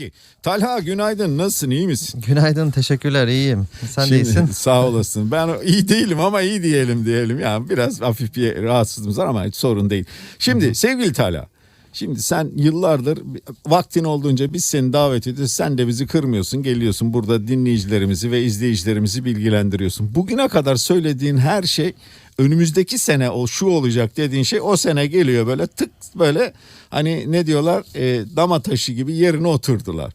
Peki. Talha günaydın. Nasılsın? iyi misin? Günaydın, teşekkürler, iyiyim. Sen Şimdi- değilsin. Sağ olasın. Ben iyi değilim ama iyi diyelim diyelim. Yani biraz hafif bir rahatsızlığımız var ama hiç sorun değil. Şimdi sevgili Talha. Şimdi sen yıllardır vaktin olduğunca biz seni davet ediyoruz. Sen de bizi kırmıyorsun. Geliyorsun burada dinleyicilerimizi ve izleyicilerimizi bilgilendiriyorsun. Bugüne kadar söylediğin her şey önümüzdeki sene o şu olacak dediğin şey o sene geliyor böyle tık böyle hani ne diyorlar e, dama taşı gibi yerine oturdular.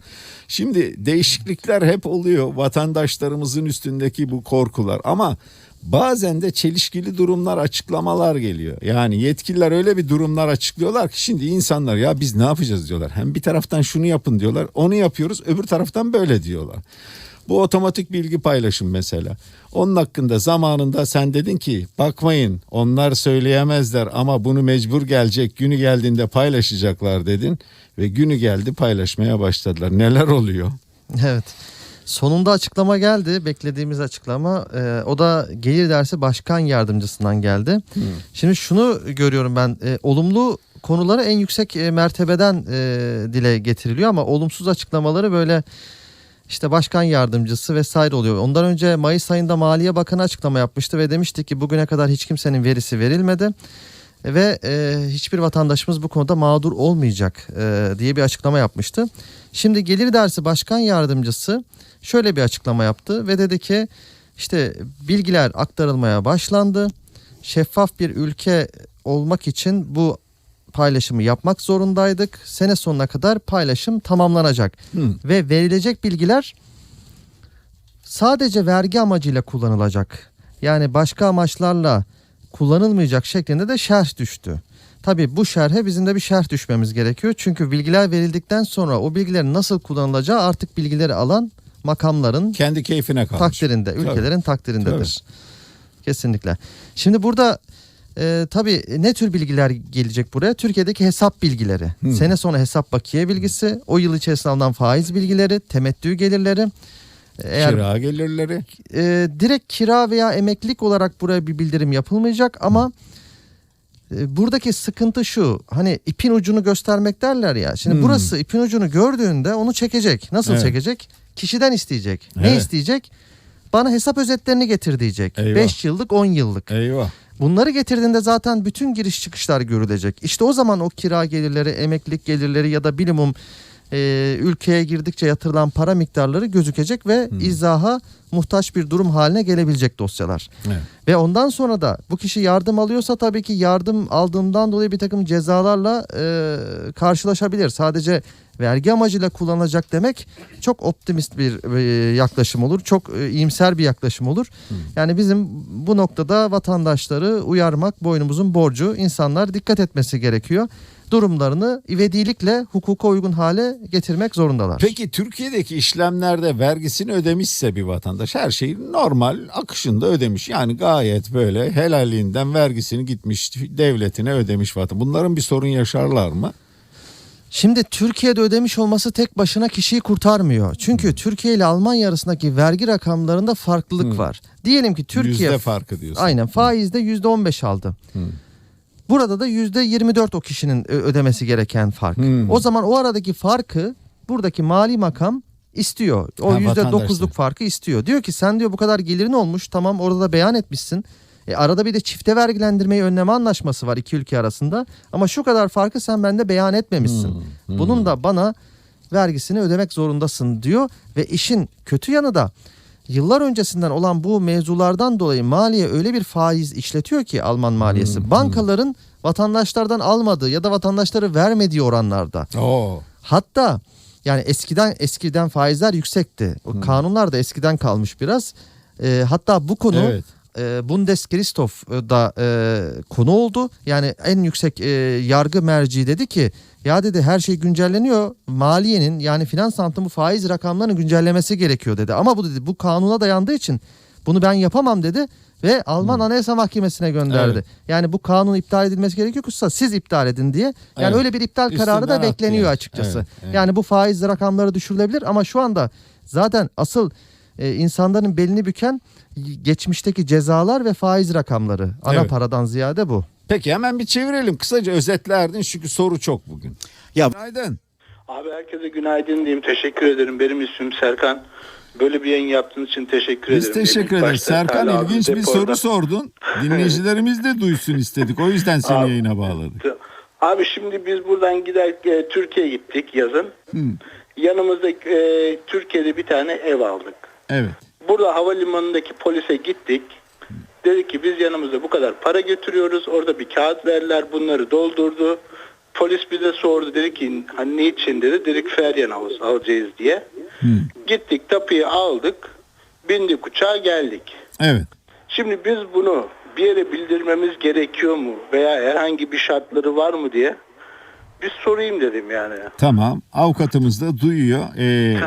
Şimdi değişiklikler hep oluyor vatandaşlarımızın üstündeki bu korkular ama bazen de çelişkili durumlar açıklamalar geliyor. Yani yetkililer öyle bir durumlar açıklıyorlar ki şimdi insanlar ya biz ne yapacağız diyorlar. Hem bir taraftan şunu yapın diyorlar onu yapıyoruz öbür taraftan böyle diyorlar. Bu otomatik bilgi paylaşım mesela. Onun hakkında zamanında sen dedin ki bakmayın onlar söyleyemezler ama bunu mecbur gelecek günü geldiğinde paylaşacaklar dedin. Ve günü geldi paylaşmaya başladılar. Neler oluyor? Evet. Sonunda açıklama geldi. Beklediğimiz açıklama. Ee, o da gelir dersi başkan yardımcısından geldi. Şimdi şunu görüyorum ben. e, olumlu konuları en yüksek e, mertebeden e, dile getiriliyor ama olumsuz açıklamaları böyle işte başkan yardımcısı vesaire oluyor. Ondan önce Mayıs ayında Maliye Bakanı açıklama yapmıştı ve demişti ki bugüne kadar hiç kimsenin verisi verilmedi. Ve e, hiçbir vatandaşımız bu konuda mağdur olmayacak e, diye bir açıklama yapmıştı. Şimdi gelir dersi başkan yardımcısı şöyle bir açıklama yaptı ve dedi ki işte bilgiler aktarılmaya başlandı. Şeffaf bir ülke olmak için bu paylaşımı yapmak zorundaydık. Sene sonuna kadar paylaşım tamamlanacak Hı. ve verilecek bilgiler sadece vergi amacıyla kullanılacak. Yani başka amaçlarla kullanılmayacak şeklinde de şerh düştü. Tabii bu şerhe bizim de bir şerh düşmemiz gerekiyor. Çünkü bilgiler verildikten sonra o bilgilerin nasıl kullanılacağı artık bilgileri alan makamların Kendi keyfine kalmış. takdirinde, Tabii. ülkelerin takdirindedir. Kesinlikle. Şimdi burada e, tabii ne tür bilgiler gelecek buraya? Türkiye'deki hesap bilgileri, sene sonu hesap bakiye bilgisi, o yıl içerisinde alınan faiz bilgileri, temettü gelirleri. Eğer Kira gelirleri. e, direkt kira veya emeklilik olarak buraya bir bildirim yapılmayacak ama e, buradaki sıkıntı şu hani ipin ucunu göstermek derler ya. Şimdi Hmm. burası ipin ucunu gördüğünde onu çekecek. Nasıl Evet. çekecek? Kişiden isteyecek. Ne Evet. isteyecek? Bana hesap özetlerini getir diyecek. Eyvah. 5 yıllık 10 yıllık. Eyvah. Bunları getirdiğinde zaten bütün giriş çıkışlar görülecek. İşte o zaman o kira gelirleri, emeklilik gelirleri ya da bilimum e, ülkeye girdikçe yatırılan para miktarları gözükecek ve izaha muhtaç bir durum haline gelebilecek dosyalar. Evet. Ve ondan sonra da bu kişi yardım alıyorsa tabii ki yardım aldığından dolayı bir takım cezalarla e, karşılaşabilir. Sadece vergi amacıyla kullanılacak demek çok optimist bir e, yaklaşım olur. Çok e, iyimser bir yaklaşım olur. Yani bizim bu noktada vatandaşları uyarmak boynumuzun borcu. İnsanlar dikkat etmesi gerekiyor. Durumlarını ivedilikle hukuka uygun hale getirmek zorundalar. Peki Türkiye'deki işlemlerde vergisini ödemişse bir vatandaş her şeyi normal akışında ödemiş. Yani gayet böyle helalinden vergisini gitmiş devletine ödemiş vatan. Bunların bir sorun yaşarlar mı? Şimdi Türkiye'de ödemiş olması tek başına kişiyi kurtarmıyor. Çünkü Türkiye ile Almanya arasındaki vergi rakamlarında farklılık Hmm. var. Diyelim ki Türkiye Yüzde farkı diyorsun. aynen faizde yüzde on beş aldı. Burada da yüzde yirmi dört o kişinin ö- ödemesi gereken fark. Hmm. O zaman o aradaki farkı buradaki mali makam istiyor. O yüzde dokuzluk farkı istiyor. Diyor ki sen diyor bu kadar gelirin olmuş tamam orada da beyan etmişsin. E, arada bir de çifte vergilendirmeyi önleme anlaşması var iki ülke arasında. Ama şu kadar farkı sen bende beyan etmemişsin. Hmm, Bunun da bana vergisini ödemek zorundasın diyor. Ve işin kötü yanı da yıllar öncesinden olan bu mevzulardan dolayı maliye öyle bir faiz işletiyor ki Alman maliyesi. Hmm, Bankaların vatandaşlardan almadığı ya da vatandaşları vermediği oranlarda. Oo. Hatta yani eskiden eskiden faizler yüksekti. O kanunlar da eskiden kalmış biraz. Ee, hatta bu konu Evet. E, Bundesgerichtshof da e, konu oldu. Yani en yüksek e, yargı merci dedi ki ya dedi her şey güncelleniyor. Maliyenin yani finans bu faiz rakamlarını güncellemesi gerekiyor dedi. Ama bu dedi bu kanuna dayandığı için bunu ben yapamam dedi ve Alman Anayasa Mahkemesi'ne gönderdi. Evet. Yani bu kanun iptal edilmesi gerekiyorsa siz iptal edin diye. Yani Evet. öyle bir iptal kararı Üstünden da attı bekleniyor açıkçası. Evet, evet. Yani bu faiz rakamları düşürülebilir ama şu anda zaten asıl e, insanların belini büken geçmişteki cezalar ve faiz rakamları. Ana Evet. paradan ziyade bu. Peki hemen bir çevirelim. Kısaca özetlerdin çünkü soru çok bugün. Ya Günaydın. Abi herkese günaydın diyeyim. Teşekkür ederim. Benim ismim Serkan. Böyle bir yayın yaptığınız için teşekkür Biz ederim. teşekkür İlk ederiz. Serkan abi ilginç bir deporda- soru sordun. Dinleyicilerimiz de duysun istedik. O yüzden seni Abi. yayına bağladık. Abi şimdi biz buradan gider e, Türkiye'ye gittik yazın. Yanımızda e, Türkiye'de bir tane ev aldık. Evet. Burada havalimanındaki polise gittik. Dedi ki biz yanımızda bu kadar para götürüyoruz. Orada bir kağıt verdiler. Bunları doldurdu. Polis bize sordu. Dedi ki hani ne için dedi. Dedik Feryan Havuz alacağız diye. Gittik tapuyu aldık. Bindik uçağa geldik. Evet. Şimdi biz bunu bir yere bildirmemiz gerekiyor mu? Veya herhangi bir şartları var mı diye. Bir sorayım dedim yani. Tamam. Avukatımız da duyuyor. Ee,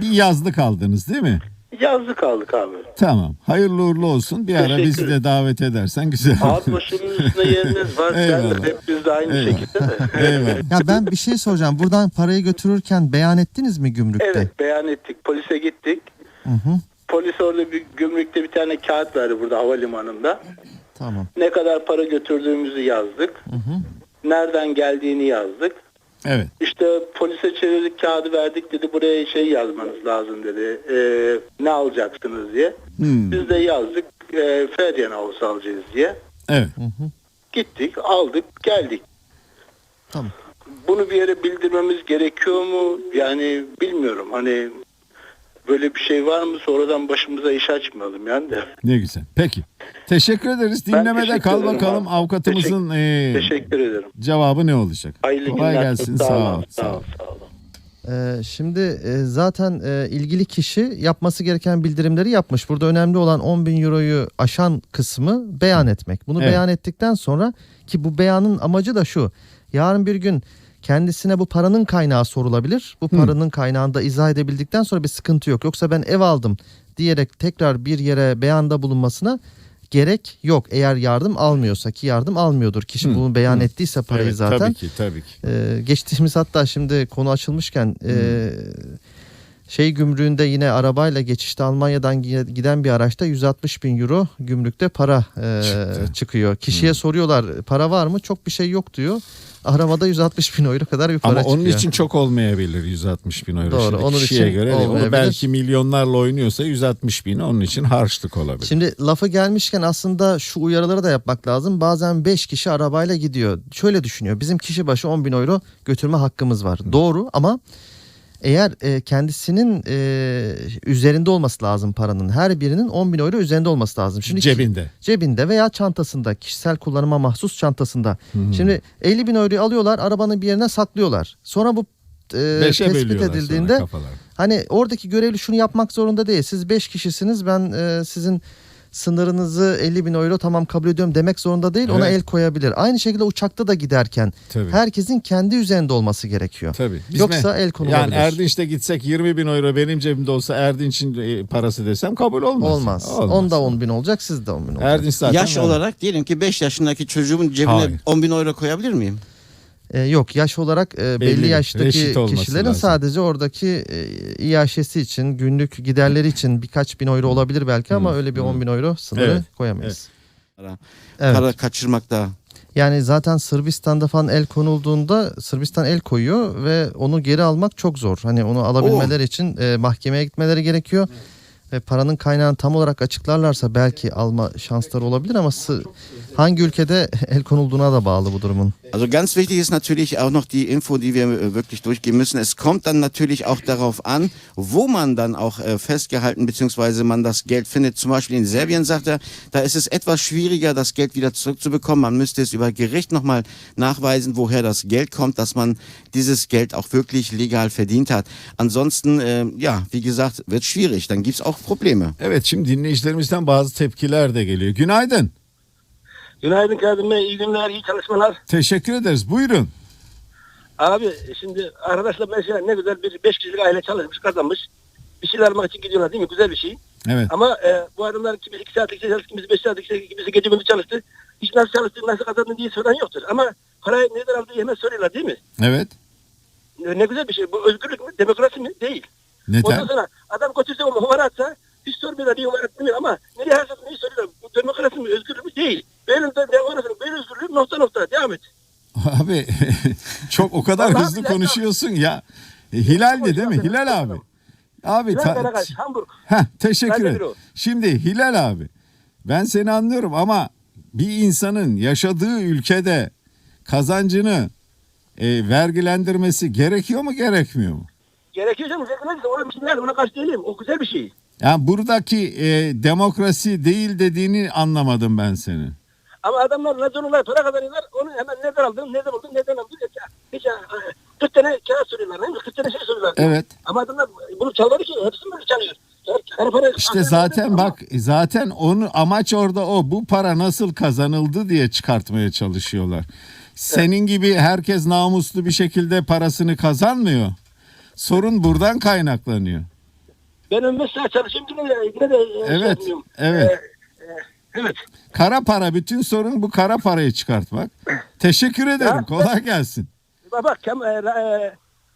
bir yazlık aldınız değil mi? Yazlık aldık abi. Tamam. Hayırlı uğurlu olsun. Bir ara Teşekkür bizi de davet edersen güzel. Ağız başımın üstünde yeriniz var. Eyvallah. Hep biz de aynı Eyvallah. şekilde de. Eyvallah. Ya ben bir şey soracağım. Buradan parayı götürürken beyan ettiniz mi gümrükte? Evet beyan ettik. Polise gittik. Hı hı. Polis orada bir gümrükte bir tane kağıt verdi burada havalimanında. Tamam. Ne kadar para götürdüğümüzü yazdık. Nereden geldiğini yazdık. Evet. İşte polise çevirdik kağıdı verdik dedi buraya şey yazmanız lazım dedi. Ee, ne alacaksınız diye. Hmm. Biz de yazdık e, Feryan Havuz alacağız diye. Evet. Gittik aldık geldik. Tamam. Bunu bir yere bildirmemiz gerekiyor mu? Yani bilmiyorum hani böyle bir şey var mı sonradan başımıza iş açmayalım yani de. Ne güzel. Peki. Teşekkür ederiz. Dinlemede teşekkür kal bakalım abi. avukatımızın ee, Teşekkür ederim. cevabı ne olacak? Hayırlı Kolay günler. gelsin. Sağ Sağ ol. Sağ Sağ ol. Sağ. Ee, şimdi e, zaten e, ilgili kişi yapması gereken bildirimleri yapmış. Burada önemli olan 10 bin euroyu aşan kısmı beyan etmek. Bunu Evet. beyan ettikten sonra ki bu beyanın amacı da şu. Yarın bir gün kendisine bu paranın kaynağı sorulabilir. Bu paranın kaynağını da izah edebildikten sonra bir sıkıntı yok. Yoksa ben ev aldım diyerek tekrar bir yere beyanda bulunmasına gerek yok. Eğer yardım almıyorsa ki yardım almıyordur. Kişi Hı, bunu beyan ettiyse parayı Evet, zaten. Tabii ki. Tabii ki. Ee, geçtiğimiz hatta şimdi konu açılmışken e, şey gümrüğünde yine arabayla geçişte Almanya'dan gi- giden bir araçta 160 bin euro gümrükte para e, Çıktı. çıkıyor. Kişiye soruyorlar para var mı? Çok bir şey yok diyor. Arabada 160 bin euro kadar bir para Ama çıkıyor. onun için çok olmayabilir 160 bin euro. Doğru, Şimdi onun kişiye için göre. Onu belki milyonlarla oynuyorsa 160 bin onun için harçlık olabilir. Şimdi lafı gelmişken aslında şu uyarıları da yapmak lazım. Bazen 5 kişi arabayla gidiyor. Şöyle düşünüyor. Bizim kişi başı 10 bin euro götürme hakkımız var. Doğru ama eğer e, kendisinin e, üzerinde olması lazım paranın. Her birinin 10 bin euro üzerinde olması lazım. Şimdi Cebinde. cebinde veya çantasında kişisel kullanıma mahsus çantasında. Şimdi 50 bin euroyu alıyorlar arabanın bir yerine saklıyorlar. Sonra bu e, Beşe tespit edildiğinde. Hani oradaki görevli şunu yapmak zorunda değil. Siz 5 kişisiniz ben e, sizin sınırınızı 50 bin euro tamam kabul ediyorum demek zorunda değil. Ona Evet. el koyabilir. Aynı şekilde uçakta da giderken Tabii. herkesin kendi üzerinde olması gerekiyor. Tabii. Biz Yoksa mi- el konulabilir. Yani Erdinç'te gitsek 20 bin euro benim cebimde olsa Erdinç'in e, parası desem kabul olmaz. Olmaz. Onda 10 bin olacak sizde 10 bin olacak. Erdinç zaten Yaş var. olarak diyelim ki 5 yaşındaki çocuğumun cebine Hayır. 10 bin euro koyabilir miyim? E, yok yaş olarak e, belli, Belli, yaştaki kişilerin lazım. sadece oradaki e, iaşesi için günlük giderleri için birkaç bin euro olabilir belki ama öyle bir 10 bin euro sınırı Evet, koyamayız. Para, Evet. para kaçırmakta. Yani zaten Sırbistan'da falan el konulduğunda Sırbistan el koyuyor ve onu geri almak çok zor. Hani onu alabilmeleri için e, mahkemeye gitmeleri gerekiyor. Ve paranın kaynağını tam olarak açıklarlarsa belki alma şansları olabilir ama sı- hangi ülkede el konulduğuna da bağlı bu durumun. Also ganz wichtig ist natürlich auch noch die Info, die wir äh, wirklich durchgehen müssen. Es kommt dann natürlich auch darauf an, wo man dann auch äh, festgehalten bzw. man das Geld findet. Zum Beispiel in Serbien sagt er, da ist es etwas schwieriger, das Geld wieder zurückzubekommen. Man müsste es über Gericht nochmal nachweisen, woher das Geld kommt, dass man dieses Geld auch wirklich legal verdient hat. Ansonsten, äh, ja, wie gesagt, wird schwierig. Dann gibt's auch Probleme. Evet şimdi dinleyicilerimizden bazı tepkiler de geliyor. Günaydın. Günaydın Kadim Bey, iyi günler, iyi çalışmalar. Teşekkür ederiz. Buyurun. Abi şimdi arkadaşlar mesela ne güzel bir beş kişilik aile çalışmış, kazanmış. Bir şeyler almak için gidiyorlar değil mi? Güzel bir şey. Evet. Ama e, bu adamlar kimisi iki saat çalıştı, kimisi beş saat çalıştı, kimisi gece gündüz çalıştı. Hiç nasıl çalıştı, nasıl kazandın diye soran yoktur. Ama parayı nereden aldığı hemen soruyorlar değil mi? Evet. Ne, ne güzel bir şey. Bu özgürlük mü, demokrasi mi? Değil. Ondan Neden? sonra adam götürse o humara atsa hiç sormuyorlar bir humara atmıyor ama nereye harcadın neyi soruyorlar. Bu demokrasi mi, özgürlük mü? Değil. Benim de demokrasi, benim özgürlüğüm nokta nokta. Devam et. Abi Abi çok o kadar Vallahi hızlı konuşuyorsun ya. E, Hilal'di değil mi? Hilal abi. Abi Hilal ta- Karakaş, Hamburg. Heh, teşekkür Ben de ederim. Şimdi Hilal abi ben seni anlıyorum ama bir insanın yaşadığı ülkede kazancını e, vergilendirmesi gerekiyor mu gerekmiyor mu? Gerekiyor canım. Zevkine Ona bir şey değil. Ona karşı değilim. O güzel bir şey. Yani buradaki e, demokrasi değil dediğini anlamadım ben seni. Ama adamlar ne zorunlar para kazanıyorlar. Onu hemen nereden aldın, nereden buldun, nereden aldın. Hiç, hiç, 40 tane kağıt soruyorlar. değil mi? 40 tane şey soruyorlar. Evet. Ama adamlar bunu çalmadı ki. Hepsini böyle çalıyor. Para, İşte zaten bak zaten onu amaç orada o. Bu para nasıl kazanıldı diye çıkartmaya çalışıyorlar. Senin gibi herkes namuslu bir şekilde parasını kazanmıyor. Sorun buradan kaynaklanıyor. Ben 15 saat çalışıyorum yine de, yine de e, şey Evet, evet. E, e, evet. Kara para bütün sorun bu kara parayı çıkartmak. Teşekkür ederim. Ya, Kolay gelsin. Bak bak Kem, e,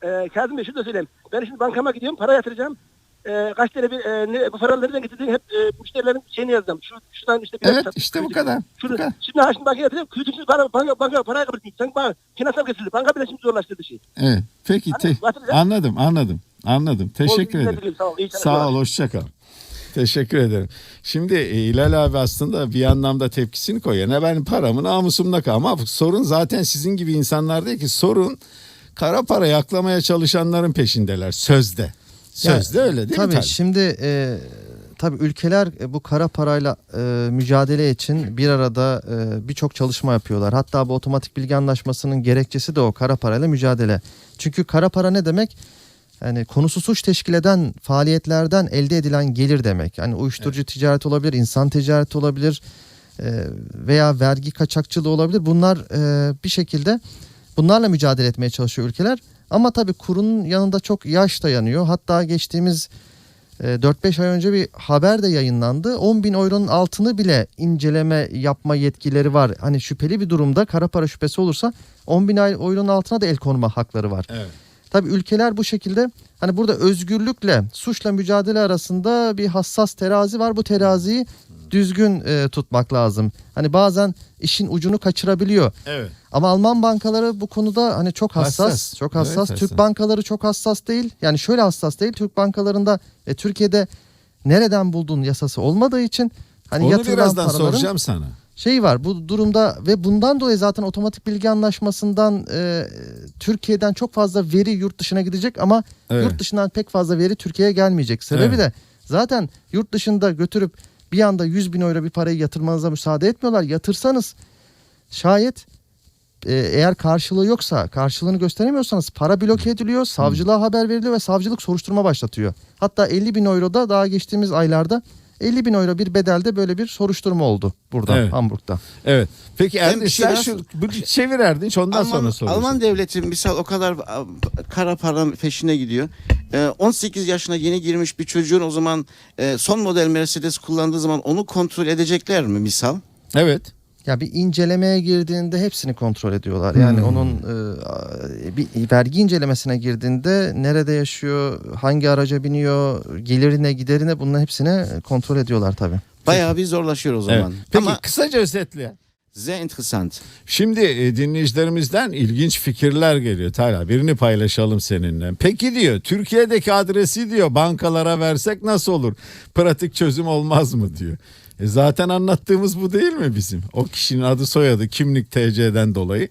e, e, Kazım Bey şunu da söyleyeyim. Ben şimdi bankama gidiyorum para yatıracağım. E, kaç tane bir e, ne, bu paraları nereden getirdiğin hep e, müşterilerin şeyini yazdım. Şu, şuradan işte biraz Evet işte bu kadar. Bu Şunu, kadar. şimdi ha şimdi bankaya yatırıyorum. Kuyutuksuz para, banka, banka paraya etmiyor. Sen bana finansal kesildi. Banka bile şimdi zorlaştırdı şey. Evet. Peki Hani te- anladım anladım. Anladım. Teşekkür ederim. Sağ ol. Sağ ol, hoşça kal. Teşekkür ederim. Şimdi e, Hilal abi aslında bir anlamda tepkisini koyuyor. Ne ben paramı namusumda kal. Ama sorun zaten sizin gibi insanlar değil ki. Sorun kara para yaklamaya çalışanların peşindeler sözde. Sözde öyle değil tabii, mi? Tabii şimdi e, tabii ülkeler e, bu kara parayla e, mücadele için bir arada e, birçok çalışma yapıyorlar. Hatta bu otomatik bilgi anlaşmasının gerekçesi de o kara parayla mücadele. Çünkü kara para ne demek? Yani konusu suç teşkil eden faaliyetlerden elde edilen gelir demek. Yani uyuşturucu ticareti olabilir, insan ticareti olabilir e, veya vergi kaçakçılığı olabilir. Bunlar e, bir şekilde bunlarla mücadele etmeye çalışıyor ülkeler. Ama tabii kurunun yanında çok yaş dayanıyor. Hatta geçtiğimiz e, 4-5 ay önce bir haber de yayınlandı. 10 bin euronun altını bile inceleme yapma yetkileri var. Hani şüpheli bir durumda kara para şüphesi olursa 10 bin euronun altına da el konma hakları var. Evet. Tabii ülkeler bu şekilde hani burada özgürlükle suçla mücadele arasında bir hassas terazi var. Bu teraziyi düzgün e, tutmak lazım. Hani bazen işin ucunu kaçırabiliyor. Evet. Ama Alman bankaları bu konuda hani çok hassas, Hassas. çok Evet, hassas. hassas. Türk bankaları çok hassas değil. Yani şöyle hassas değil. Türk bankalarında e, Türkiye'de nereden buldun yasası olmadığı için hani Onu yatırılan birazdan paraların soracağım sana. Şey var. Bu durumda ve bundan dolayı zaten otomatik bilgi anlaşmasından e, Türkiye'den çok fazla veri yurt dışına gidecek ama Evet. yurt dışından pek fazla veri Türkiye'ye gelmeyecek. Sebebi Evet. de zaten yurt dışında götürüp bir anda 100 bin euro bir parayı yatırmanıza müsaade etmiyorlar. Yatırsanız şayet e, eğer karşılığı yoksa karşılığını gösteremiyorsanız para bloke ediliyor savcılığa haber veriliyor ve savcılık soruşturma başlatıyor. Hatta 50 bin euro da daha geçtiğimiz aylarda 50 bin euro bir bedelde böyle bir soruşturma oldu burada Evet. Hamburg'da. Evet. Peki Erdinç sen şu bu çevir Erdinç ondan Alman, sonra soracağım. Alman devleti misal o kadar kara para peşine gidiyor. Ee, 18 yaşına yeni girmiş bir çocuğun o zaman e, son model Mercedes kullandığı zaman onu kontrol edecekler mi misal? Evet. Ya bir incelemeye girdiğinde hepsini kontrol ediyorlar. Yani Hmm. onun e, bir vergi incelemesine girdiğinde nerede yaşıyor, hangi araca biniyor, gelirine giderine bunların hepsini kontrol ediyorlar tabii. Bayağı bir zorlaşıyor o evet. zaman. Peki Ama kısaca özetle. sehr interessant. Şimdi e, dinleyicilerimizden ilginç fikirler geliyor. Tala birini paylaşalım seninle. Peki diyor Türkiye'deki adresi diyor bankalara versek nasıl olur? Pratik çözüm olmaz mı diyor. E zaten anlattığımız bu değil mi bizim? O kişinin adı soyadı kimlik TC'den dolayı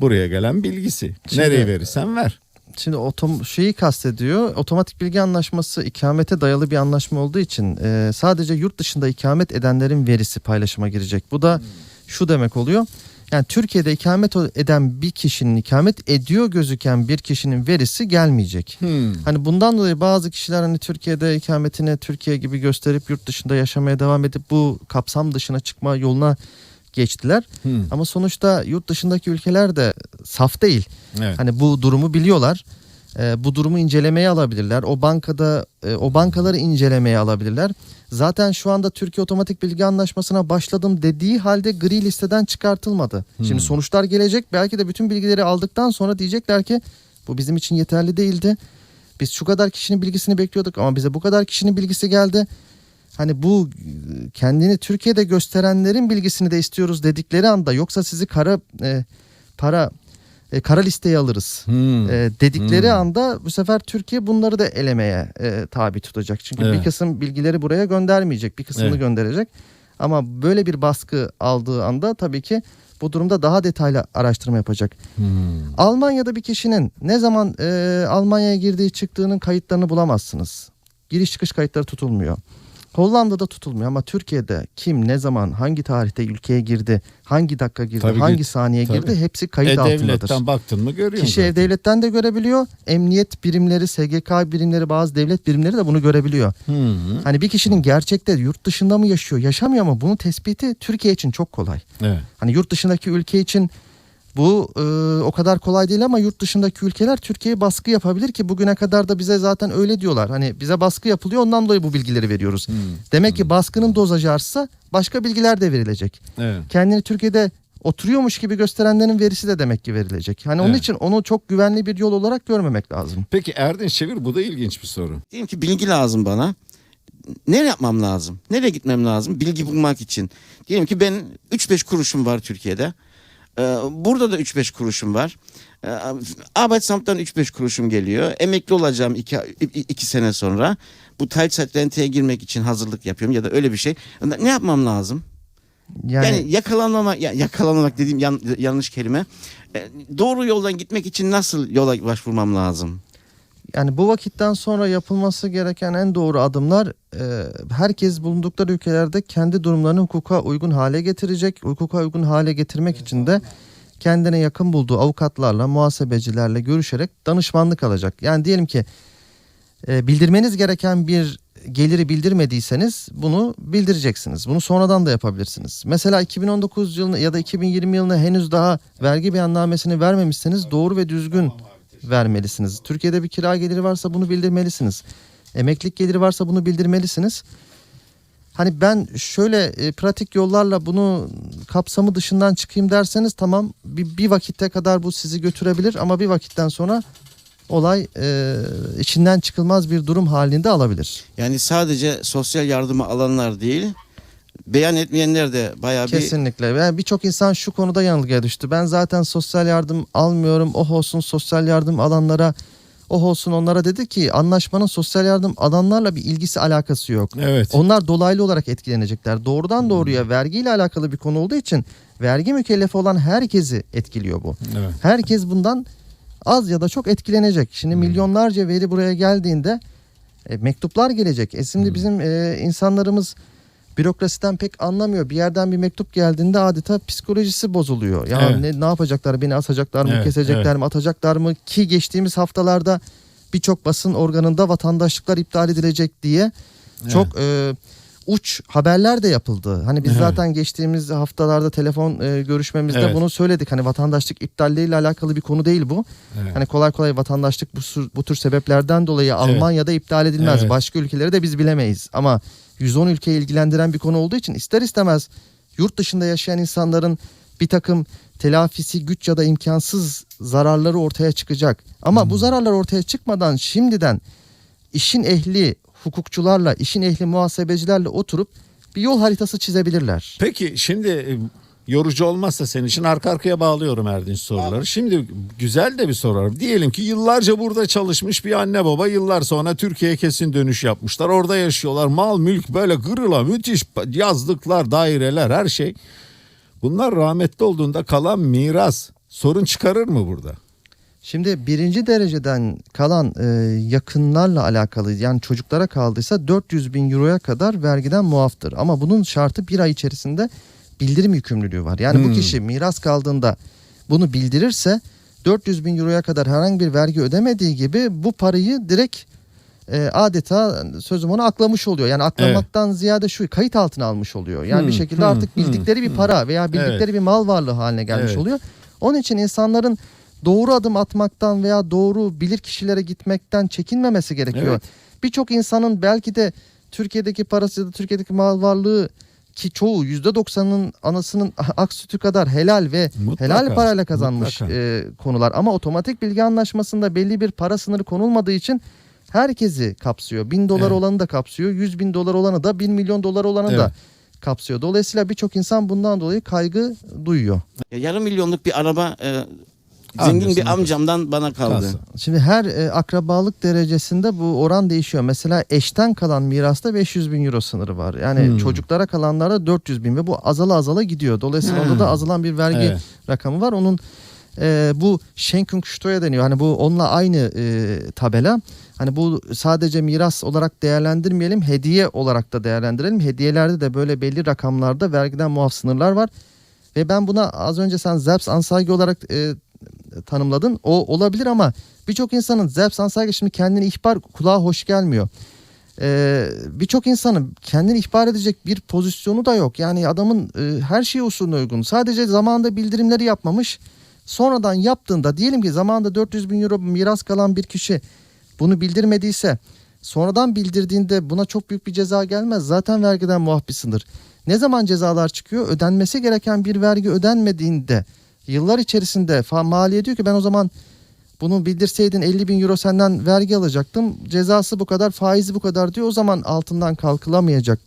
buraya gelen bilgisi. Şimdi- Nereye verirsen ver. Şimdi otom şeyi kastediyor. Otomatik bilgi anlaşması ikamete dayalı bir anlaşma olduğu için e, sadece yurt dışında ikamet edenlerin verisi paylaşıma girecek. Bu da şu demek oluyor. Yani Türkiye'de ikamet eden bir kişinin ikamet ediyor gözüken bir kişinin verisi gelmeyecek. Hmm. Hani bundan dolayı bazı kişiler hani Türkiye'de ikametini Türkiye gibi gösterip yurt dışında yaşamaya devam edip bu kapsam dışına çıkma yoluna geçtiler. Hmm. Ama sonuçta yurt dışındaki ülkeler de saf değil. Evet. Hani bu durumu biliyorlar. Ee, bu durumu incelemeye alabilirler. O bankada e, o bankaları incelemeye alabilirler. Zaten şu anda Türkiye Otomatik Bilgi Anlaşması'na başladım dediği halde gri listeden çıkartılmadı. Şimdi sonuçlar gelecek. Belki de bütün bilgileri aldıktan sonra diyecekler ki bu bizim için yeterli değildi. Biz şu kadar kişinin bilgisini bekliyorduk ama bize bu kadar kişinin bilgisi geldi. Hani bu e, kendini Türkiye'de gösterenlerin bilgisini de istiyoruz dedikleri anda yoksa sizi kara e, para e, kara listeye alırız. Hmm. E, dedikleri Hmm. anda bu sefer Türkiye bunları da elemeye e, tabi tutacak. Çünkü Evet. bir kısım bilgileri buraya göndermeyecek, bir kısmını Evet. gönderecek. Ama böyle bir baskı aldığı anda tabii ki bu durumda daha detaylı araştırma yapacak. Hmm. Almanya'da bir kişinin ne zaman e, Almanya'ya girdiği çıktığının kayıtlarını bulamazsınız. Giriş çıkış kayıtları tutulmuyor. Hollanda'da tutulmuyor ama Türkiye'de kim ne zaman hangi tarihte ülkeye girdi, hangi dakika girdi, Tabii hangi saniye tabii. girdi hepsi kayıt altındadır. E-Devlet'ten baktın mı görüyorsun. Kişi ev devletten de görebiliyor. Emniyet birimleri, SGK birimleri, bazı devlet birimleri de bunu görebiliyor. Hmm. Hani bir kişinin gerçekte yurt dışında mı yaşıyor, yaşamıyor mu? Bunun tespiti Türkiye için çok kolay. Evet. Hani yurt dışındaki ülke için bu e, o kadar kolay değil ama yurt dışındaki ülkeler Türkiye'ye baskı yapabilir ki bugüne kadar da bize zaten öyle diyorlar. Hani bize baskı yapılıyor ondan dolayı bu bilgileri veriyoruz. Hmm. Demek ki baskının dozajı artsa başka bilgiler de verilecek. Evet. Kendini Türkiye'de oturuyormuş gibi gösterenlerin verisi de demek ki verilecek. Hani onun Evet. için onu çok güvenli bir yol olarak görmemek lazım. Peki Erdinç Çevir bu da ilginç bir soru. Diyelim ki bilgi lazım bana. Ne yapmam lazım? Nereye gitmem lazım? Bilgi bulmak için. Diyelim ki ben 3-5 kuruşum var Türkiye'de. Ee, burada da 3-5 kuruşum var. Ee, Arbeitsamt'tan 3-5 kuruşum geliyor. Emekli olacağım 2 sene sonra. Bu Teilzeitrenteye girmek için hazırlık yapıyorum ya da öyle bir şey. Ne yapmam lazım? Yani, Yani, yakalanmamak, ya, yakalanmamak dediğim yan- yanlış kelime. Ee, doğru yoldan gitmek için nasıl yola başvurmam lazım? Yani bu vakitten sonra yapılması gereken en doğru adımlar e, herkes bulundukları ülkelerde kendi durumlarını hukuka uygun hale getirecek. Hukuka uygun hale getirmek için de kendine yakın bulduğu avukatlarla, muhasebecilerle görüşerek danışmanlık alacak. Yani diyelim ki e, bildirmeniz gereken bir geliri bildirmediyseniz bunu bildireceksiniz. Bunu sonradan da yapabilirsiniz. Mesela 2019 yılını ya da 2020 yılına henüz daha vergi beyannamesini vermemişseniz doğru ve düzgün vermelisiniz. Türkiye'de bir kira geliri varsa bunu bildirmelisiniz. Emeklilik geliri varsa bunu bildirmelisiniz. Hani ben şöyle e, pratik yollarla bunu kapsamı dışından çıkayım derseniz tamam bir, bir vakitte kadar bu sizi götürebilir ama bir vakitten sonra olay e, içinden çıkılmaz bir durum halinde alabilir. Yani sadece sosyal yardımı alanlar değil, beyan etmeyenler de bayağı bir Kesinlikle. Yani birçok insan şu konuda yanılgıya düştü. Ben zaten sosyal yardım almıyorum. Oh olsun sosyal yardım alanlara. Oh olsun onlara dedi ki anlaşmanın sosyal yardım alanlarla bir ilgisi alakası yok. Evet. Onlar dolaylı olarak etkilenecekler. Doğrudan doğruya vergiyle alakalı bir konu olduğu için vergi mükellefi olan herkesi etkiliyor bu. Evet. Herkes bundan az ya da çok etkilenecek. Şimdi milyonlarca veri buraya geldiğinde e, mektuplar gelecek. E şimdi bizim e, insanlarımız bürokrasiden pek anlamıyor. Bir yerden bir mektup geldiğinde adeta psikolojisi bozuluyor. Ya Evet. ne, ne yapacaklar? Beni asacaklar mı? Evet, kesecekler evet. mi? Atacaklar mı? Ki geçtiğimiz haftalarda birçok basın organında vatandaşlıklar iptal edilecek diye çok e, uç haberler de yapıldı. Hani biz Evet. zaten geçtiğimiz haftalarda telefon e, görüşmemizde Evet. bunu söyledik. Hani vatandaşlık iptalleriyle alakalı bir konu değil bu. Evet. Hani kolay kolay vatandaşlık bu, bu tür sebeplerden dolayı Almanya'da iptal edilmez. Evet. Başka ülkeleri de biz bilemeyiz. Ama 110 ülkeyi ilgilendiren bir konu olduğu için ister istemez yurt dışında yaşayan insanların bir takım telafisi güç ya da imkansız zararları ortaya çıkacak. Ama Hmm. bu zararlar ortaya çıkmadan şimdiden işin ehli hukukçularla, işin ehli muhasebecilerle oturup bir yol haritası çizebilirler. Peki şimdi e, yorucu olmazsa senin için arka arkaya bağlıyorum Erdinç soruları. Şimdi güzel de bir soru. Diyelim ki yıllarca burada çalışmış bir anne baba yıllar sonra Türkiye'ye kesin dönüş yapmışlar. Orada yaşıyorlar. Mal mülk böyle gırıla müthiş yazlıklar, daireler her şey. Bunlar rahmetli olduğunda kalan miras sorun çıkarır mı burada? Şimdi birinci dereceden kalan e, yakınlarla alakalı yani çocuklara kaldıysa 400 bin euroya kadar vergiden muaftır. Ama bunun şartı bir ay içerisinde bildirim yükümlülüğü var. Yani bu Hmm. kişi miras kaldığında bunu bildirirse 400 bin euroya kadar herhangi bir vergi ödemediği gibi bu parayı direkt e, adeta sözüm onu aklamış oluyor. Yani aklamaktan ziyade şu kayıt altına almış oluyor. Yani bir Hmm, şekilde hmm, artık bildikleri bir para veya bildikleri Evet. bir mal varlığı haline gelmiş Evet. oluyor. Onun için insanların doğru adım atmaktan veya doğru bilir kişilere gitmekten çekinmemesi gerekiyor. Evet. Birçok insanın belki de Türkiye'deki parası ya da Türkiye'deki mal varlığı ki çoğu %90'ın anasının ak sütü kadar helal ve Mutlaka, helal parayla kazanmış mutlaka. e, konular. Ama otomatik bilgi anlaşmasında belli bir para sınırı konulmadığı için herkesi kapsıyor. Bin dolar Evet. olanı da kapsıyor. Yüz bin dolar olanı da bin milyon dolar olanı da Evet. kapsıyor. Dolayısıyla birçok insan bundan dolayı kaygı duyuyor. Ya yarım milyonluk bir araba e, Zengin bir amcamdan bana kaldı. kalsa. Şimdi her e, akrabalık derecesinde bu oran değişiyor. Mesela eşten kalan mirasta 500 bin euro sınırı var. Yani Hmm. çocuklara kalanlara 400 bin ve bu azala azala gidiyor. Dolayısıyla onda da azalan bir vergi Evet. rakamı var. Onun e, bu Schenkungssteuer deniyor. Hani bu onunla aynı e, tabela. Hani bu sadece miras olarak değerlendirmeyelim, hediye olarak da değerlendirelim. Hediyelerde de böyle belli rakamlarda vergiden muaf sınırlar var. Ve ben buna az önce sen Selbstanzeige olarak e, tanımladın. O olabilir ama birçok insanın Selbstanzeige şimdi kendini ihbar kulağa hoş gelmiyor. Ee, birçok insanın kendini ihbar edecek bir pozisyonu da yok. Yani adamın e, her şey usulüne uygun. Sadece zamanında bildirimleri yapmamış. Sonradan yaptığında diyelim ki zamanında 400 bin euro miras kalan bir kişi bunu bildirmediyse sonradan bildirdiğinde buna çok büyük bir ceza gelmez. Zaten vergiden muaf bir sınır. Ne zaman cezalar çıkıyor? Ödenmesi gereken bir vergi ödenmediğinde yıllar içerisinde maliye diyor ki ben o zaman bunu bildirseydin 50 bin euro senden vergi alacaktım. Cezası bu kadar, faizi bu kadar diyor. O zaman altından kalkılamayacak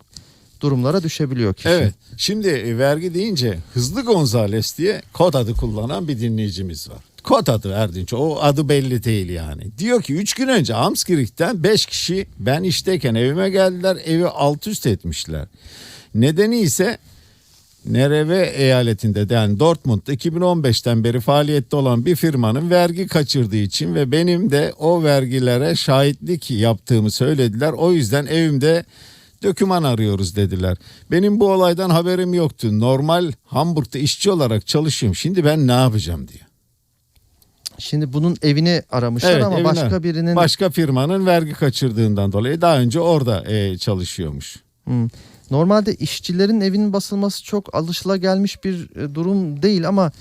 durumlara düşebiliyor kişi. Evet. Şimdi e, vergi deyince Hızlı Gonzales diye kod adı kullanan bir dinleyicimiz var. Kod adı Erdinç. O adı belli değil yani. Diyor ki 3 gün önce Amskirik'ten 5 kişi ben işteyken evime geldiler. Evi alt üst etmişler. Nedeni ise Nereve eyaletinde yani Dortmund'da 2015'ten beri faaliyette olan bir firmanın vergi kaçırdığı için ve benim de o vergilere şahitlik yaptığımı söylediler. O yüzden evimde döküman arıyoruz dediler. Benim bu olaydan haberim yoktu. Normal Hamburg'da işçi olarak çalışıyorum. Şimdi ben ne yapacağım diye. Şimdi bunun evini aramışlar ama evine- başka birinin başka firmanın vergi kaçırdığından dolayı daha önce orada e, çalışıyormuş. Hmm. Normalde işçilerin evinin basılması çok alışılagelmiş bir e, durum değil ama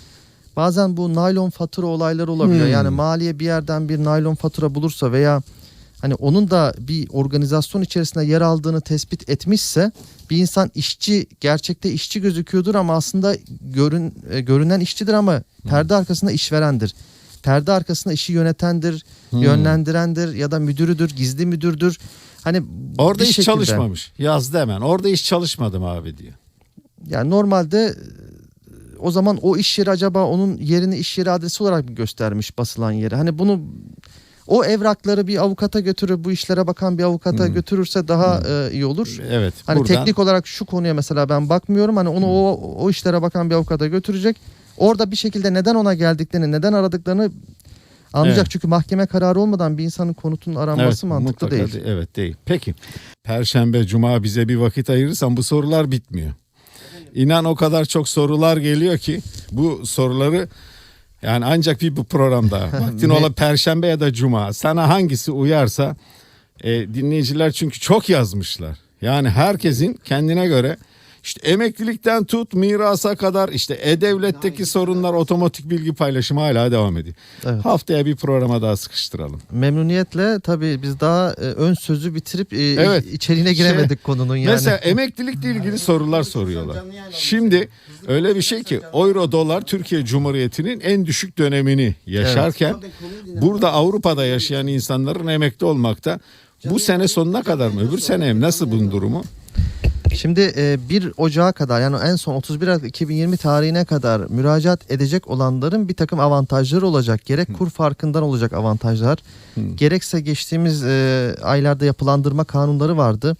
bazen bu naylon fatura olayları olabiliyor. Hmm. Yani maliye bir yerden bir naylon fatura bulursa veya hani onun da bir organizasyon içerisinde yer aldığını tespit etmişse bir insan işçi gerçekte işçi gözüküyordur ama aslında görün, e, görünen işçidir ama perde arkasında işverendir. Perde arkasında işi yönetendir, yönlendirendir ya da müdürüdür, gizli müdürdür. Hani Orada hiç şekilde- çalışmamış. Yazdı hemen. Orada hiç çalışmadım abi diyor. Yani normalde e, o zaman o iş yeri acaba onun yerini iş yeri adresi olarak mı göstermiş basılan yeri? Hani bunu o evrakları bir avukata götürüp bu işlere bakan bir avukata götürürse daha e, iyi olur. Evet. Hani buradan- teknik olarak şu konuya mesela ben bakmıyorum. Hani onu o, o işlere bakan bir avukata götürecek. Orada bir şekilde neden ona geldiklerini, neden aradıklarını anlayacak. Evet. Çünkü mahkeme kararı olmadan bir insanın konutunun aranması mantıklı mutlaka değil. de- Evet değil. Peki. Perşembe, cuma bize bir vakit ayırırsan bu sorular bitmiyor. İnan o kadar çok sorular geliyor ki bu soruları yani ancak bir bu programda vaktin ola perşembe ya da cuma sana hangisi uyarsa e, dinleyiciler çünkü çok yazmışlar. Yani herkesin kendine göre işte emeklilikten tut mirasa kadar işte e-devletteki sorunlar otomatik bilgi paylaşımı hala devam ediyor. Evet. Haftaya bir programa daha sıkıştıralım. Memnuniyetle tabii biz daha e, ön sözü bitirip e, Evet. içeriğine giremedik Şey, konunun yani. Mesela emeklilikle ilgili sorular soruyorlar. Şimdi öyle bir şey ki euro dolar Türkiye Cumhuriyeti'nin en düşük dönemini yaşarken burada Avrupa'da yaşayan insanların emekli olmakta bu sene sonuna kadar mı öbür sene mi nasıl bunun durumu? Şimdi e, 1 Ocağı kadar yani en son 31 Aralık 2020 tarihine kadar müracaat edecek olanların bir takım avantajları olacak. Gerek kur farkından olacak avantajlar. Gerekse geçtiğimiz e, aylarda yapılandırma kanunları vardı.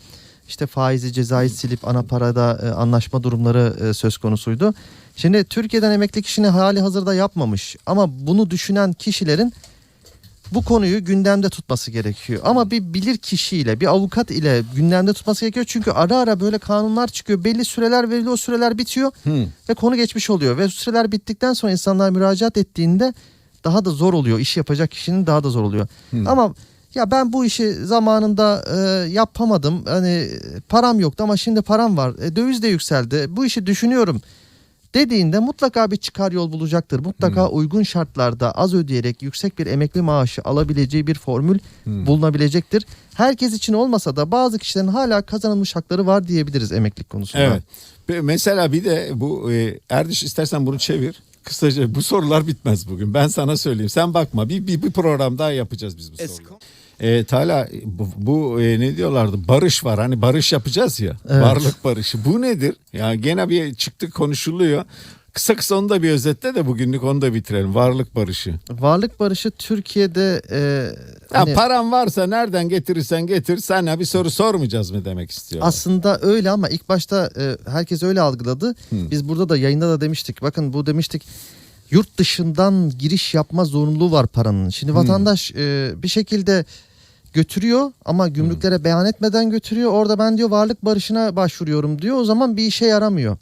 İşte faizi cezayı silip ana parada e, anlaşma durumları e, söz konusuydu. Şimdi Türkiye'den emekli kişinin hali hazırda yapmamış ama bunu düşünen kişilerin bu konuyu gündemde tutması gerekiyor. Ama bir bilir kişiyle, bir avukat ile gündemde tutması gerekiyor. Çünkü ara ara böyle kanunlar çıkıyor. Belli süreler veriliyor, o süreler bitiyor ve konu geçmiş oluyor. Ve süreler bittikten sonra insanlar müracaat ettiğinde daha da zor oluyor. İş yapacak kişinin daha da zor oluyor. Ama ya ben bu işi zamanında e, yapamadım. Hani param yoktu ama şimdi param var. E, döviz de yükseldi. Bu işi düşünüyorum dediğinde mutlaka bir çıkar yol bulacaktır. Mutlaka uygun şartlarda az ödeyerek yüksek bir emekli maaşı alabileceği bir formül bulunabilecektir. Herkes için olmasa da bazı kişilerin hala kazanılmış hakları var diyebiliriz emeklilik konusunda. Evet. Mesela bir de bu e, Erdiş istersen bunu çevir. Kısaca bu sorular bitmez bugün. Ben sana söyleyeyim. Sen bakma. Bir, bir, bir program daha yapacağız biz bu soruları. E, Tala bu, bu, e, ne diyorlardı? Barış var. Hani barış yapacağız ya. Evet. Varlık barışı. Bu nedir? Ya gene bir çıktı konuşuluyor. Kısa kısa onu da bir özetle de bugünlük onu da bitirelim. Varlık barışı. Varlık barışı Türkiye'de e, Ya hani paran varsa nereden getirirsen getir sana bir soru sormayacağız mı demek istiyor. aslında öyle ama ilk başta e, herkes öyle algıladı. Biz burada da yayında da demiştik. Bakın bu demiştik yurt dışından giriş yapma zorunluluğu var paranın. Şimdi vatandaş e, bir şekilde götürüyor ama gümrüklere beyan etmeden götürüyor. Orada ben diyor varlık barışına başvuruyorum diyor. O zaman bir işe yaramıyor.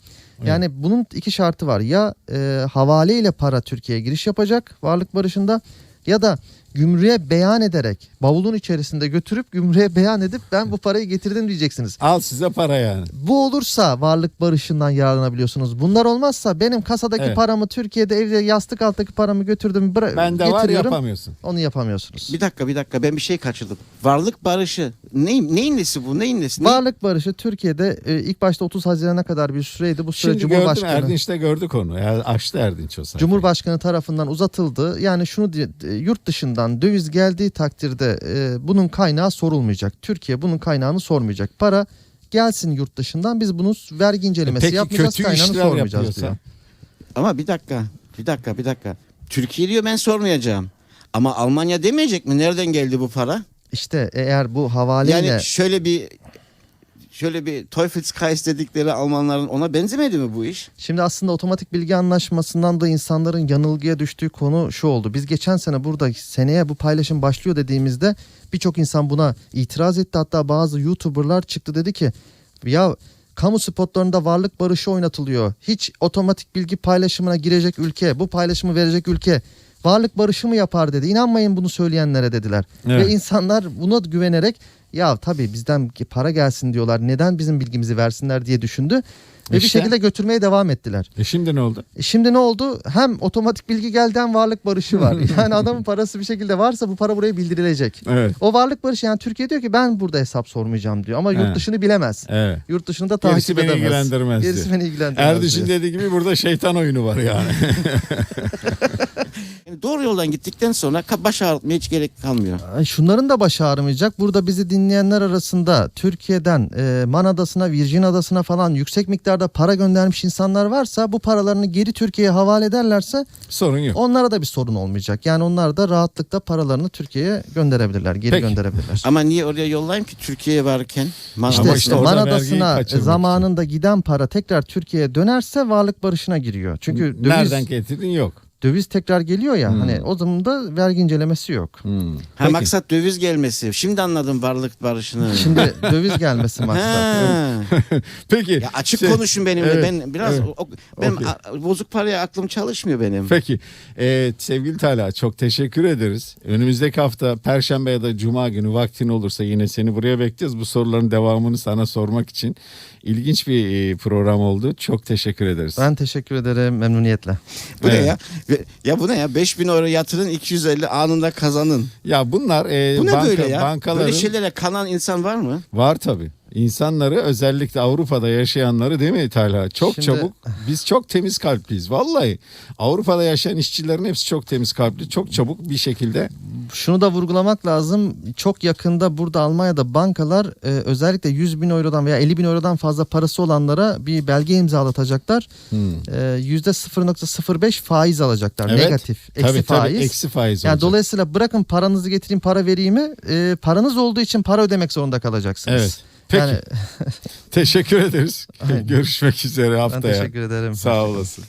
Yani bunun iki şartı var. Ya e, havale ile para Türkiye'ye giriş yapacak varlık barışında ya da gümrüğe beyan ederek bavulun içerisinde götürüp gümrüğe beyan edip ben bu parayı getirdim diyeceksiniz. Al size para yani. Bu olursa varlık barışından yararlanabiliyorsunuz. Bunlar olmazsa benim kasadaki Evet. paramı Türkiye'de evde yastık alttaki paramı götürdüm bıra- Bende var getiriyorum. yapamıyorsun. Onu yapamıyorsunuz. Bir dakika bir dakika ben bir şey kaçırdım. Varlık barışı. Neyin, neyin nesi bu? Neyin nesi? Ne- Varlık barışı Türkiye'de e, ilk başta 30 Haziran'a kadar bir süreydi. Bu süre Şimdi gördüm Cumhurbaşkanı Erdinç'te gördük onu. Ya açtı Erdinç o sayfayı. Cumhurbaşkanı tarafından uzatıldı. Yani şunu diye- e, yurt dışından döviz geldiği takdirde e, bunun kaynağı sorulmayacak. Türkiye bunun kaynağını sormayacak. Para gelsin yurt dışından biz bunu vergi incelemesi Peki yapmayacağız. kötü kaynağını işler sormayacağız yapıyorsa? diyor. Ama bir dakika. Bir dakika bir dakika. Türkiye diyor ben sormayacağım. Ama Almanya demeyecek mi? Nereden geldi bu para? İşte eğer bu havaleyle Yani şöyle bir şöyle bir Teufelskreis dedikleri Almanların ona benzemedi mi bu iş? Şimdi aslında otomatik bilgi anlaşmasından da insanların yanılgıya düştüğü konu şu oldu. Biz geçen sene burada seneye bu paylaşım başlıyor dediğimizde birçok insan buna itiraz etti. Hatta bazı YouTuber'lar çıktı dedi ki ya kamu spotlarında varlık barışı oynatılıyor. Hiç otomatik bilgi paylaşımına girecek ülke, bu paylaşımı verecek ülke varlık barışı mı yapar dedi. İnanmayın bunu söyleyenlere dediler. Evet. Ve insanlar buna güvenerek ya tabii bizden para gelsin diyorlar. Neden bizim bilgimizi versinler diye düşündü. Ve bir İşte. şekilde götürmeye devam ettiler. E şimdi ne oldu? E Şimdi ne oldu? Hem otomatik bilgi geldi hem varlık barışı var. Yani adamın parası bir şekilde varsa bu para buraya bildirilecek. Evet. O varlık barışı yani Türkiye diyor ki ben burada hesap sormayacağım diyor. Ama yurt dışını bilemez. Evet. Yurt dışını da Gerisi takip beni edemez. ilgilendirmez Gerisi diyor. beni ilgilendirmez Erdinç'in diyor. dediği gibi burada şeytan oyunu var yani. Yani doğru yoldan gittikten sonra baş ağrıtmaya hiç gerek kalmıyor. Ay, Şunların da başı ağrımayacak. Burada bizi dinleyenler arasında Türkiye'den e, Man Adası'na, Virgin Adası'na falan yüksek miktarda para göndermiş insanlar varsa bu paralarını geri Türkiye'ye havale ederlerse Sorun yok. onlara da bir sorun olmayacak. Yani onlar da rahatlıkla paralarını Türkiye'ye gönderebilirler, geri Peki. gönderebilirler. Ama niye oraya yollayayım ki Türkiye'ye varken? Man- İşte, işte Man Adası'na zamanında giden para tekrar Türkiye'ye dönerse varlık barışına giriyor. Çünkü döviz, Nereden getirdin yok. Döviz tekrar geliyor ya Hmm. hani o zaman da vergi incelemesi yok. Hmm. Ha, Peki. maksat döviz gelmesi. Şimdi anladım varlık barışını. Şimdi döviz gelmesi maksat. Peki. Ya açık şey- konuşun benimle. Evet, Ben biraz evet. o- benim Okey. a- bozuk paraya aklım çalışmıyor benim. Peki Ee, sevgili Talha çok teşekkür ederiz. Önümüzdeki hafta Perşembe ya da Cuma günü vaktin olursa yine seni buraya bekleyeceğiz. Bu soruların devamını sana sormak için ilginç bir e, program oldu. Çok teşekkür ederiz. Ben teşekkür ederim memnuniyetle. Bu Evet. ne ya? Ya bu ne ya? 5000 euro yatırın 250 anında kazanın. Ya bunlar e, Bu ne banka- böyle ya? bankaların Böyle şeylere kanan insan var mı? var tabii. İnsanları özellikle Avrupa'da yaşayanları değil mi Talha? Çok Şimdi- çabuk biz çok temiz kalpliyiz vallahi. Avrupa'da yaşayan işçilerin hepsi çok temiz kalpli. Çok çabuk bir şekilde Şunu da vurgulamak lazım. Çok yakında burada Almanya'da bankalar e, özellikle 100 bin eurodan veya 50 bin eurodan fazla parası olanlara bir belge imzalatacaklar. Hmm. E, Yüzde 0.05 faiz alacaklar. Evet. Negatif. Eksi tabii, tabii, faiz. eksi faiz Yani olacak. dolayısıyla bırakın paranızı getireyim para vereyimi e, paranız olduğu için para ödemek zorunda kalacaksınız. Evet. Peki. Yani Teşekkür ederiz. Aynen. Görüşmek üzere ben haftaya. teşekkür ederim. Sağ olasın.